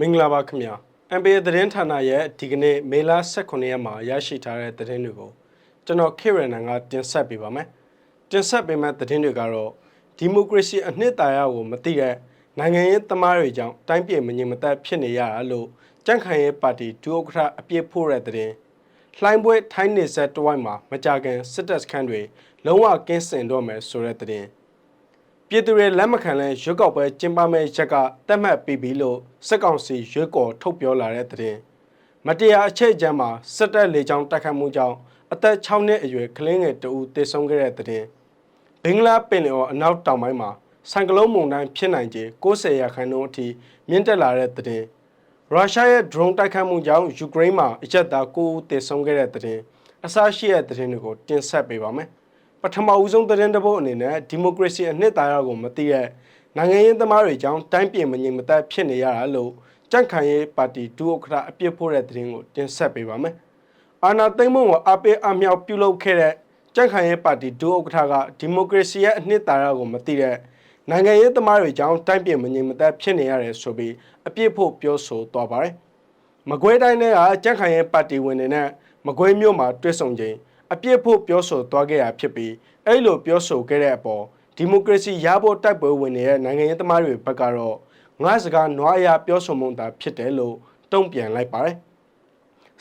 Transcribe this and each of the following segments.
မင်္ဂလာပါခင်ဗျာ MBA သတင်းဌာနရဲ့ဒီကနေ့မေလ18ရက်မှာရရှိထားတဲ့သတင်းတွေကိုကျွန်တော်ခေရနန်ကတင်ဆက်ပေးပါမယ်တင်ဆက်ပေးမယ့်သတင်းတွေကတော့ဒီမိုကရေစီအနှစ်သာရကိုမသိတဲ့နိုင်ငံရေးသမားတွေကြောင့်တိုင်းပြည်မငြိမ်မသက်ဖြစ်နေရတာလို့ကြန့်ခိုင်ရေးပါတီဒုဥက္ကဋ္ဌအပြစ်ဖို့တဲ့သတင်းလှိုင်းပွဲထိုင်းနေဆက်တဝိုက်မှာမကြခင်စစ်တပ်စခန်းတွေလုံးဝကင်းစင်တော့မယ်ဆိုတဲ့သတင်း ပြည်သူတွေလက်မခံလဲရွက်ကောက်ပွဲကျင်းပမဲ့ရက်ကတတ်မှတ်ပြီးပြီလို့စစ်ကောင်စီရွက်ကော်ထုတ်ပြောလာတဲ့သတင်းမတရားအချက်အချမ်းမှာစစ်တပ်လေကြောင်းတိုက်ခတ်မှုကြောင့်အသက်6နှစ်အရွယ်ကလေးငယ်တဦးသေဆုံးခဲ့တဲ့သတင်းဘင်္ဂလားပင်လယ်အော်အနောက်တောင်ပိုင်းမှာဆိုင်ကလုန်းမုန်တိုင်းဖြစ်နိုင်ခြေ90ရာခိုင်နှုန်းအထိမြင့်တက်လာတဲ့သတင်းရုရှားရဲ့ drone တိုက်ခတ်မှုကြောင့်ယူကရိန်းမှာအချက်သား9ဦးသေဆုံးခဲ့တဲ့သတင်းအစရှိတဲ့သတင်းတွေကိုတင်ဆက်ပေးပါမယ် ပထမဦးဆုံးသတင်းတစ်ပုဒ်အနေနဲ့ဒီမိုကရေစီအနှစ်သာရကိုမသိတဲ့နိုင်ငံရေးသမားတွေကြောင့်တိုင်းပြည်မငြိမ်မသက်ဖြစ်နေရတာလို့ကြန့်ခိုင်ရေးပါတီဒုဥက္ကဋ္ဌအပြစ်ဖို့တဲ့သတင်းကိုတင်ဆက်ပေးပါမယ်။အာဏာသိမ်းမှုကိုအပေးအမြောက်ပြုလုပ်ခဲ့တဲ့ကြန့်ခိုင်ရေးပါတီဒုဥက္ကဋ္ဌကဒီမိုကရေစီရဲ့အနှစ်သာရကိုမသိတဲ့နိုင်ငံရေးသမားတွေကြောင့်တိုင်းပြည်မငြိမ်မသက်ဖြစ်နေရတယ်ဆိုပြီးအပြစ်ဖို့ပြောဆိုသွားပါတယ်။မကွေးတိုင်းထဲကကြန့်ခိုင်ရဲ့ပါတီဝင်တွေနဲ့မကွေးမြို့မှာတွေ့ဆုံချိန် အပြစ်ဖို့ပြောဆိုသွားခဲ့ရဖြစ်ပြီးအဲ့လိုပြောဆိုခဲ့တဲ့အပေါ်ဒီမိုကရေစီရဖို့တိုက်ပွဲဝင်နေတဲ့နိုင်ငံရေးသမားတွေဘက်ကတော့ငါးစကားနွားအရာပြောဆိုမှုသာဖြစ်တယ်လို့တုံ့ပြန်လိုက်ပါတယ်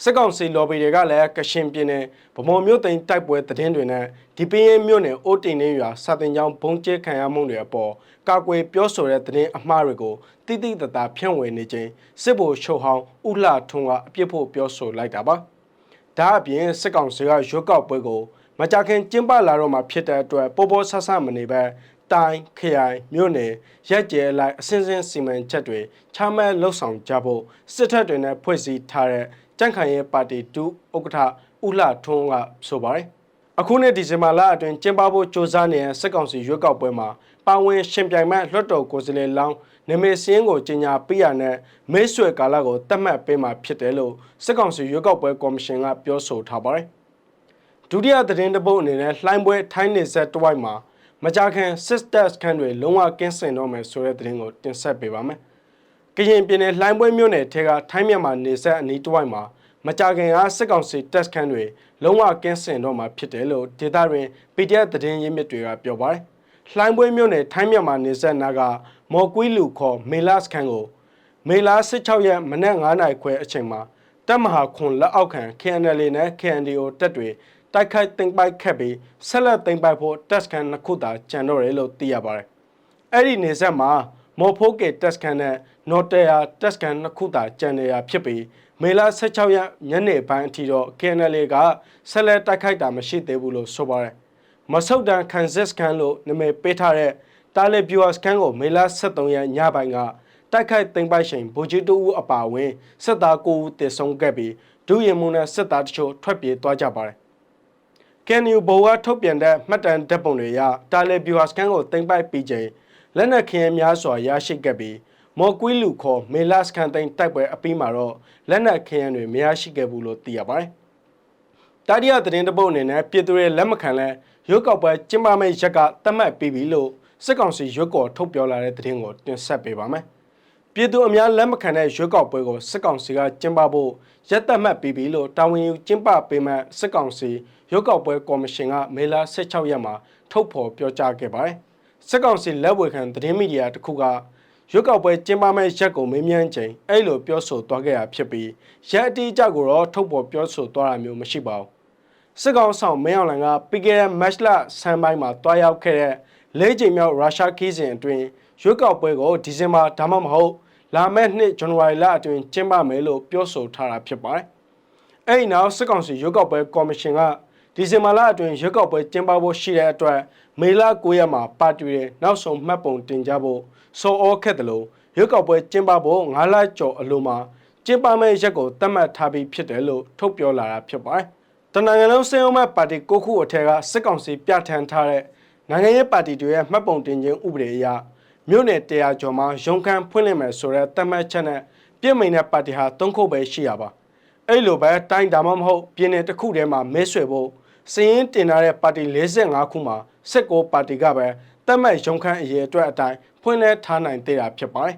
စစ်ကောင်စီလော်ဘီတွေကလည်းကရှင်ပြည်နယ်ဗမော်မြို့သိမ်းတိုက်ပွဲသတင်းတွေနဲ့ဒီပင်းရင်မြို့နယ်အိုးတင်နေရွာစာတင်ကျောင်းဘုံကျဲခံရမှုတွေအပေါ်ကာကွယ်ပြောဆိုတဲ့သတင်းအမှားတွေကိုတိတိတသားဖြန့်ဝေနေခြင်းစစ်ဗိုလ်ချုပ်ဟောင်းဥလှထွန်းကအပြစ်ဖို့ပြောဆိုလိုက်တာပါ ဒါအပြင်စစ်ကောင်စီကရွက်ကောက်ပွဲကိုမကြခင်ကျင်းပလာတော့မှဖြစ်တဲ့အတွက်ပေါ်ပေါ်ဆဆမနေပဲတိုင်းခရိုင်မြို့နယ်ရက်ကျဲလိုက်အစင်းစင်းစီမံချက်တွေချမှတ်လှုပ်ဆောင်ကြဖို့စစ်တပ်တွေနဲ့ဖွဲ့စည်းထားတဲ့ကြန့်ခိုင်ရေးပါတီဒုဥက္ကဋ္ဌဦးလှထွန်းကဆိုပါတယ်အခုနှစ်ဒီဇင်ဘာလအတွင်းကျင်းပဖို့ကြိုးစားနေတဲ့စစ်ကောင်စီရွေးကောက်ပွဲမှာပါဝင်ရှင်ပြိုင်မဲ့လွှတ်တော်ကိုယ်စားလှယ်လောင်း နမေစင်းကိုကြီးညာပေးရတဲ့မိတ်ဆွေကာလကိုတတ်မှတ်ပေးမှာဖြစ်တယ်လို့စစ်ကောင်စီရွေးကောက်ပွဲကော်မရှင်ကပြောဆိုထားပါတယ်ဒုတိယသတင်းတစ်ပုဒ်အနေနဲ့လှိုင်းပွဲထိုင်းနေဆက်တဝိုက်မှာမကြခင်စစ်တပ်စခန်းတွေလုံးဝကင်းစင်တော့မယ်ဆိုတဲ့သတင်းကိုတင်ဆက်ပေးပါမယ်။ကရင်ပြည်နယ်လှိုင်းပွဲမြို့နယ်ထဲကထိုင်းမြန်မာနေဆက်အနီးတစ်ဝိုက်မှာမကြခင်ကစစ်ကောင်စီတပ်စခန်းတွေလုံးဝကင်းစင်တော့မှာဖြစ်တယ်လို့ဒေတာတွင် PDF သတင်းရင်းမြစ်တွေကပြောပါတယ်။ လှိုင်းပွဲမြို့နယ်ထိုင်းမြန်မာနေဆက်နာကမော်ကွီးလူခေါ်မေလာစခန်းကိုမေလာ16ရက်မနက်9:00နာရီခွဲအချိန်မှာတပ်မဟာခွန်လက်အောက်ခံ KNL နဲ့ KNDO တပ်တွေတိုက်ခိုက်သိမ်းပိုက်ခဲ့ပြီးဆက်လက်သိမ်းပိုက်ဖို့တက်စကန်နှစ်ခုသာကျန်တော့တယ်လို့သိရပါတယ်။အဲ့ဒီနေဆက်မှာမော်ဖိုးကေတက်စကန်နဲ့နော်တေယာတက်စကန်နှစ်ခုသာကျန်နေတာဖြစ်ပြီးမေလ16ရက်ညနေပိုင်းအထိတော့ KNL ကဆက်လက်တိုက်ခိုက်တာမရှိသေးဘူးလို့ဆိုပါတယ်။ မဆုတ်တန်ကန်ဇစ်ကန်လို့နာမည်ပေးထားတဲ့တာလီဗျူအစကန်ကိုမေလ23ရက်ညပိုင်းကတိုက်ခိုက်သိမ်းပိုက်ချိန်ဗိုလ်ကြီးတူဦးအပါအဝင်စစ်သား9ဦးတေဆုံးခဲ့ပြီးဒုရင်မှုနဲ့စစ်သားတချို့ထွက်ပြေးသွားကြပါတယ်ကန်ယူဘောကထုတ်ပြန်တဲ့မှတ်တမ်းဓာတ်ပုံတွေအရတာလီဗျူဟာစကန်ကိုတင်ပိုက်ပြီးချိန်လက်နက်ခင်းများစွာရရှိခဲ့ပြီးမော်ကွီးလူခေါ်မေလတ်စကန်တိန်တိုက်ပွဲအပြီးမှာတော့လက်နက်ခင်းတွေမရရှိခဲ့ဘူးလို့သိရပါတယ်။တာဒီယာသတင်းတပုတ်အနေနဲ့ပြည်သူတွေလက်မခံလဲ ရုပ်ကောက်ပွဲကျင်းပမယ့်ရက်ကသတ်မှတ်ပြီးပြီလို့စစ်ကောင်စီရုပ်ကော်ထုတ်ပြောလာတဲ့သတင်းကိုတင်ဆက်ပေးပါမယ်။ပြည်သူအများလက်မခံတဲ့ရွေးကောက်ပွဲကိုစစ်ကောင်စီကကျင်းပဖို့ရက်သက်မှတ်ပြီးပြီလို့တာဝန်ယူကျင်းပပေးမှစစ်ကောင်စီရွေးကောက်ပွဲကော်မရှင်ကမေလ16ရက်မှာထုတ်ဖော်ပြောကြားခဲ့ပါတယ်။စစ်ကောင်စီလက်ဝေခံသတင်းမီဒီယာတစ်ခုကရွေးကောက်ပွဲကျင်းပမဲ့ရက်ကိုမေးမြန်းချိန်အဲ့လိုပြောဆိုသွားခဲ့တာဖြစ်ပြီးရက်အတိအကျကိုတော့ထုတ်ဖော်ပြောဆိုသွားတာမျိုးမရှိပါဘူး။ စစ်ကောင်ဆောင်မင်းအောင်လှိုင်ကပြီးခဲ့တဲ့ match လဆန်းပိုင်းမှာတွားရောက်ခဲ့တဲ့လေးချိန်မြောက်ရုရှားခီးစဉ်အတွင်းရွေးကောက်ပွဲကိုဒီဇင်ဘာဒါမှမဟုတ်လာမယ့်နှစ်ဇန်နဝါရီလအတွင်းကျင်းပမယ်လို့ပြောဆိုထားတာဖြစ်ပါတယ်။အဲဒီနောက်စစ်ကောင်စီရွေးကောက်ပွဲကော်မရှင်ကဒီဇင်ဘာလအတွင်းရွေးကောက်ပွဲကျင်းပဖို့ရှိတဲ့အတွက်မေလ9ရက်မှာပါတီတွေနောက်ဆုံးမှတ်ပုံတင်ကြဖို့စောဩခဲ့တယ်လို့ရွေးကောက်ပွဲကျင်းပဖို့9လကျော်အလိုမှာကျင်းပမယ့်ရက်ကိုသတ်မှတ်ထားပြီးဖြစ်တယ်လို့ထုတ်ပြောလာတာဖြစ်ပါတယ်။ တနင်္ဂနွေလုံးစင်အောင်မဲ့ပါတီကိုခုအထက်ကစစ်ကောင်စီပြဋ္ဌာန်းထားတဲ့နိုင်ငံရေးပါတီတွေရဲ့မှတ်ပုံတင်ခြင်းဥပဒေအရမြို့နယ်တရာကျော်မှာရုံးခန်းဖွင့်လှစ်မယ်ဆိုတဲ့သတ်မှတ်ချက်နဲ့ပြည်မိန်တဲ့ပါတီဟာသုံးခုပဲရှိရပါအဲ့လိုပဲတိုင်းဒါမှမဟုတ်ပြည်နယ်တစ်ခုထဲမှာမဲဆွယ်ဖို့စည်ရင်တင်ထားတဲ့ပါတီ45ခုမှာ16ပါတီကပဲသတ်မှတ်ရုံးခန်းအရေးအတွက်အတိုင်းဖွင့်လှစ်ထားနိုင်သေးတာဖြစ်ပါတယ်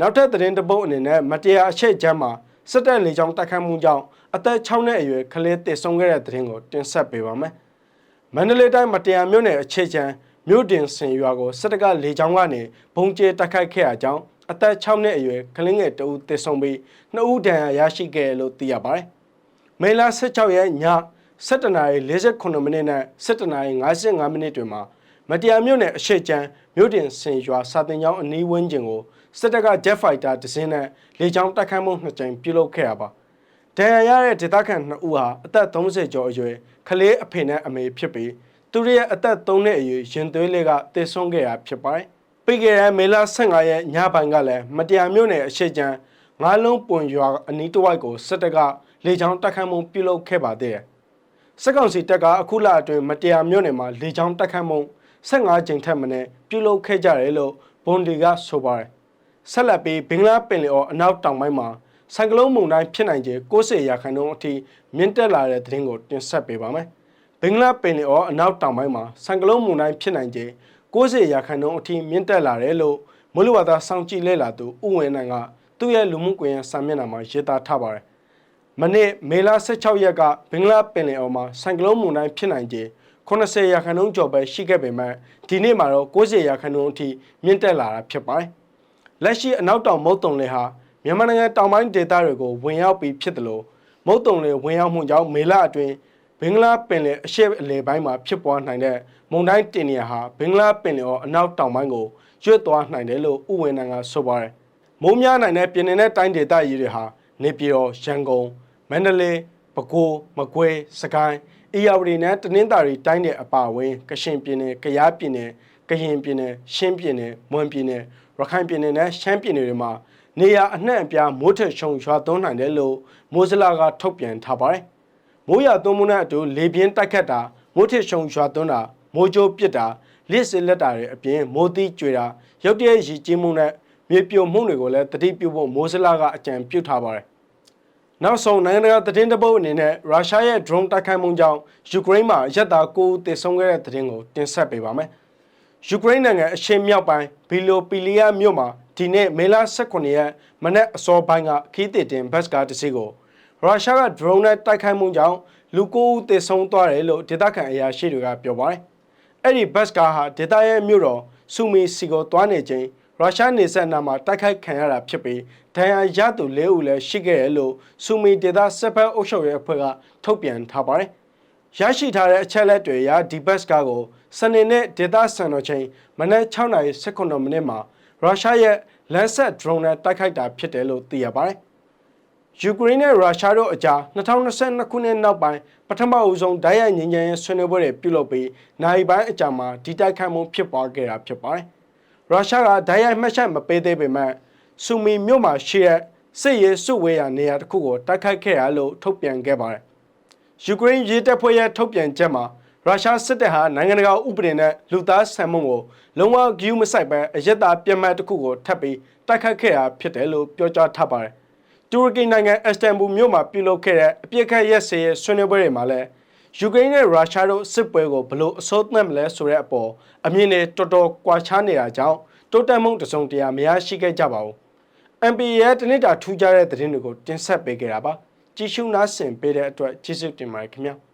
နောက်ထပ်သတင်းတစ်ပုဒ်အနေနဲ့မတရားအချက်ချမ်းမှာ စစ်တပ်လေကြောင်းတိုက်ခတ်မှုကြောင့်အသက်6နှစ်အရွယ်ကလေးတစ်ဆုံးခဲ့တဲ့သတင်းကိုတင်ဆက်ပေးပါမယ်။မန္တလေးတိုင်းမတရားမြို့နယ်အခြေချမ်းမြို့တင်စင်ရွာကိုစစ်တပ်ကလေကြောင်းကနေဘုံကျဲတိုက်ခိုက်ခဲ့တာကြောင့်အသက်6နှစ်အရွယ်ကလေးငယ်တဦးတစ်ဆုံးပြီး2ဦးဒဏ်ရာရရှိခဲ့တယ်လို့သိရပါတယ်။မေလ16ရက်ည7:48မိနစ်နဲ့7:55မိနစ်တွင်မှာမတရားမြို့နယ်အရှိချမ်းမြို့တင်စင်ရွာစာတင်ကျောင်းအနီးဝန်းကျင်ကို စစ်တပ်က Jet Fighter တစ်စင်းနဲ့လေကြောင်းတိုက်ခိုက်မှုနှစ်ကြိမ်ပြုလုပ်ခဲ့ရပါဒဏ်ရာရတဲ့ဒေသခံ2ဦးဟာအသက်30ကျော်အရွယ်ကလေးအဖေနဲ့အမေဖြစ်ပြီးသူတို့ရဲ့အသက်3နှစ်အရွယ်ရင်သွေးလေးကတည်ဆုံးခဲ့တာဖြစ်ပါတယ်ပြီးခဲ့တဲ့မေလ15ရက်ညပိုင်းကလည်းမတရားမြို့နယ်အရှိချမ်းငါးလုံးပွန်ရွာအနီးတစ်ဝိုက်ကိုစစ်တပ်ကလေကြောင်းတိုက်ခိုက်မှုပြုလုပ်ခဲ့ပါသေးတယ်စစ်ကောင်စီတပ်ကအခုလအတွင်းမတရားမြို့နယ်မှာလေကြောင်းတိုက်ခိုက်မှု15ကြိမ်ထက်မနည်းပြုလုပ်ခဲ့ကြတယ်လို့ဘွန်ဒီကဆိုပါတယ် ဆက်လက်ပြီးဘင်္ဂလားပင်လယ်အော်အနောက်တောင်ပိုင်းမှာဆိုင်ကလုန်းမုန်တိုင်းဖြစ်နိုင်ခြေ90ရာခိုင်နှုန်းအထိမြင့်တက်လာတဲ့သတင်းကိုတင်ဆက်ပေးပါမယ်ဘင်္ဂလားပင်လယ်အော်အနောက်တောင်ပိုင်းမှာဆိုင်ကလုန်းမုန်တိုင်းဖြစ်နိုင်ခြေ90ရာခိုင်နှုန်းအထိမြင့်တက်လာတယ်လို့မိုးလေဝသစောင့်ကြည့်လေ့လာသူဥဝင်နိုင်ကသူ့ရဲ့လူမှုကွန်ရက်စာမျက်နှာမှာရေးသားထားပါတယ်မနေ့မေလ16ရက်ကဘင်္ဂလားပင်လယ်အော်မှာဆိုင်ကလုန်းမုန်တိုင်းဖြစ်နိုင်ခြေ80ရာခိုင်နှုန်းကျော်ပဲရှိခဲ့ပေမဲ့ဒီနေ့မှာတော့90ရာခိုင်နှုန်းအထိမြင့်တက်လာတာဖြစ်ပါတယ်။ လက်ရှိအနောက်တောင်မုတ်တုံလေဟာမြန်မာနိုင်ငံတောင်ပိုင်းဒေသတွေကိုဝင်ရောက်ပြီးဖြစ်တယ်လို့မုတ်တုံလေဝင်ရောက်မှုကြောင့်မေလအတွင်းဘင်္ဂလားပင်လယ်အရှေ့အလယ်ပိုင်းမှာဖြစ်ပွားနိုင်တဲ့မုန်တိုင်းတင်နေရာဟာဘင်္ဂလားပင်လယ်အော်အနောက်တောင်ပိုင်းကိုရွတ်သွားနိုင်တယ်လို့ဥဝင်နိုင်ငံဆိုပါတယ်။မိုးများနိုင်တဲ့ပြည်နယ်နဲ့တိုင်းဒေသကြီးတွေဟာနေပြည်တော်ရန်ကုန်မန္တလေးပဲခူးမကွေးစကိုင်းအေရဝတီနဲ့တနင်္သာရီတိုင်းနယ်အပါအဝင်ကရှင်ပြည်နယ်ကယားပြည်နယ်ကရင်ပြည်နယ်ရှမ်းပြည်နယ်မွန်ပြည်နယ် ရခိုင်ပြည်နယ်နဲ့ရှမ်းပြည်နယ်တွေမှာနေရာအနှံ့အပြားမိုးထချုံရွာသွန်းနိုင်တယ်လို့မိုးစလာကထုတ်ပြန်ထားပါတယ်။မိုးရွာသွန်းမှုနဲ့အတူလေပြင်းတိုက်ခတ်တာမိုးထချုံရွာသွန်းတာမိုးကြိုးပစ်တာလစ်စစ်လက်တာတွေအပြင်မိုးသီးကြွေတာရုတ်တရက်ရည်ကြီးမှုနဲ့မြေပြိုမှုတွေကိုလည်းတတိပြုဖို့မိုးစလာကအကြံပြုထားပါတယ်နောက်ဆုံးနိုင်ငံတကာသတင်းတပုတ်အနေနဲ့ရုရှားရဲ့ drone တိုက်ခိုက်မှုကြောင့်ယူကရိန်းမှာရက်သားကိုးသေဆုံးခဲ့တဲ့သတင်းကိုတင်ဆက်ပေးပါမယ်။ ယူကရိန်းနိုင်ငံအရှေ့မြောက်ပိုင်းဘီလိုပီလီယာမြို့မှာဒီနေ့မေလ18ရက်မနက်အစောပိုင်းကခီးတစ်တင်ဘတ်စကားတစ်စီးကိုရုရှားက drone နဲ့တိုက်ခိုက်မှုကြောင့်လူကိုးဦးသေဆုံးသွားတယ်လို့ဒေသခံအရာရှိတွေကပြောပါတယ်။အဲ့ဒီဘတ်စကားဟာဒေသရဲ့မြို့တော်ဆူမီစီကိုသွားနေချိန်ရုရှားနေဆက်နာမှာတိုက်ခိုက်ခံရတာဖြစ်ပြီးဒဏ်ရာရသူ၄ဦးလည်းရှိခဲ့တယ်လို့ဆူမီဒေတာစစ်ဘက်အုပ်ချုပ်ရေးအဖွဲ့ကထုတ်ပြန်ထားပါတယ်။ ရရှိထားတဲ့အချက်လက်တွေအရဒီဘတ်ကားကိုစနေနေ့ဒေတာစံတော်ချိန်မနက်6:19မိနစ်မှာရုရှားရဲ့လန်ဆက် drone နဲ့တိုက်ခိုက်တာဖြစ်တယ်လို့သိရပါတယ်။ယူကရိန်းနဲ့ရုရှားတို့အကြား2022ခုနှစ်နောက်ပိုင်းပထမအဦးဆုံးဓာတ်ရိုက်ငြိမ်းချမ်းရေးဆွေးနွေးပွဲတွေပြုလုပ်ပြီးနိုင်ပိုင်းအကြာမှာဒီတိုက်ခိုက်မှုဖြစ်ပွားခဲ့တာဖြစ်ပါတယ်။ရုရှားကဓာတ်ရိုက်မှတ်ချက်မပေးသေးပေမဲ့ဆူမီမြို့မှာရှိတဲ့စစ်ရေးစုဝေးရာနေရာတစ်ခုကိုတိုက်ခိုက်ခဲ့ရလို့ထုတ်ပြန်ခဲ့ပါတယ်။ ယူကရိန်းရေးတပ်ဖွဲ့ရဲ့ထုတ်ပြန်ချက်မှာရုရှားစစ်တပ်ဟာနိုင်ငံတကာဥပဒေနဲ့လူသားဆန်မှုကိုလုံးဝဂရုမစိုက်ပဲအယက်သားပြတ်မှတ်တစ်ခုကိုထပ်ပြီးတိုက်ခတ်ခဲ့တာဖြစ်တယ်လို့ပြောကြားထားပါတယ်။တူရကီနိုင်ငံအက်စတန်ဘူမြို့မှာပြုလုပ်ခဲ့တဲ့အပြစ်ခတ်ရက်စဲရဲ့ဆွေးနွေးပွဲတွေမှာလည်းယူကရိန်းနဲ့ရုရှားတို့စစ်ပွဲကိုဘလို့အစိုးသတ်မလဲဆိုတဲ့အပေါ်အမြင်တွေတော်တော်ကွာခြားနေတာကြောင့်တိုးတက်မှုတစုံတရာမရရှိခဲ့ကြပါဘူး။ MPA ရဲ့တနစ်တာထူးခြားတဲ့သတင်းတွေကိုတင်ဆက်ပေးခဲ့တာပါ။ ကြည့်ရှုနားဆင်ပေးတဲ့အတွက်ကျေးဇူးတင်ပါတယ်ခင်ဗျာ။